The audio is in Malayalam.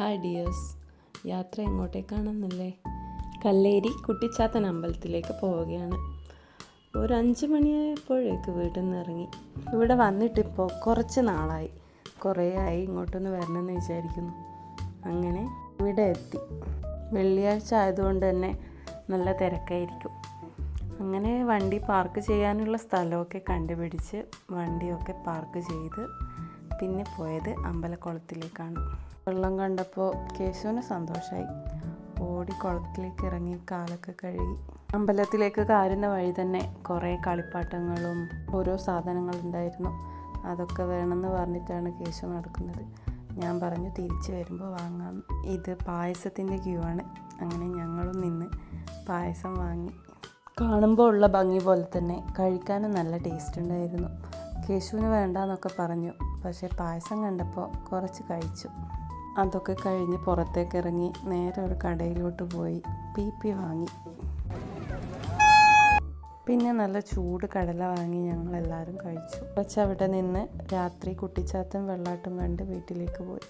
ഹായ് ഡിയേഴ്സ് യാത്ര എങ്ങോട്ടേക്കാണെന്നല്ലേ? കല്ലേരി കുട്ടിച്ചാത്തൻ അമ്പലത്തിലേക്ക് പോവുകയാണ്. ഒരു അഞ്ച് മണിയായപ്പോഴേക്ക് വീട്ടിൽ നിന്ന് ഇറങ്ങി. ഇവിടെ വന്നിട്ടിപ്പോൾ കുറച്ച് നാളായി. കുറേ ആയി ഇങ്ങോട്ടൊന്ന് വരണമെന്ന് വിചാരിക്കുന്നു. അങ്ങനെ ഇവിടെ എത്തി. വെള്ളിയാഴ്ച ആയതുകൊണ്ട് തന്നെ നല്ല തിരക്കായിരിക്കും. അങ്ങനെ വണ്ടി പാർക്ക് ചെയ്യാനുള്ള സ്ഥലമൊക്കെ കണ്ടുപിടിച്ച് വണ്ടിയൊക്കെ പാർക്ക് ചെയ്ത് പിന്നെ പോയത് അമ്പലക്കുളത്തിലേക്കാണ്. വെള്ളം കണ്ടപ്പോൾ കേശുവിന് സന്തോഷമായി ഓടി കുളത്തിലേക്ക് ഇറങ്ങി കാലൊക്കെ കഴുകി. അമ്പലത്തിലേക്ക് കാരുന്ന വഴി തന്നെ കുറേ കളിപ്പാട്ടങ്ങളും ഓരോ സാധനങ്ങളുണ്ടായിരുന്നു അതൊക്കെ വേണമെന്ന് പറഞ്ഞിട്ടാണ് കേശു നടക്കുന്നത്. ഞാൻ പറഞ്ഞു തിരിച്ചു വരുമ്പോൾ വാങ്ങാം. ഇത് പായസത്തിന്റെ ക്യൂ ആണ്. അങ്ങനെ ഞങ്ങളും നിന്ന് പായസം വാങ്ങി. കാണുമ്പോൾ ഉള്ള ഭംഗി പോലെ തന്നെ കഴിക്കാനും നല്ല ടേസ്റ്റ് ഉണ്ടായിരുന്നു. കേശുവിന് വേണ്ടെന്നൊക്കെ പറഞ്ഞു. പക്ഷേ പായസം കണ്ടപ്പോൾ കുറച്ച് കഴിച്ചു. അതൊക്കെ കഴിഞ്ഞ് പുറത്തേക്ക് ഇറങ്ങി നേരെ ഒരു കടയിലോട്ട് പോയി പി പി വാങ്ങി. പിന്നെ നല്ല ചൂട് കടല വാങ്ങി ഞങ്ങൾ എല്ലാവരും കഴിച്ചു. കുറച്ച് അവിടെ നിന്ന് രാത്രി കുട്ടിച്ചാത്തും വെള്ളാട്ടും കണ്ട് വീട്ടിലേക്ക് പോയി.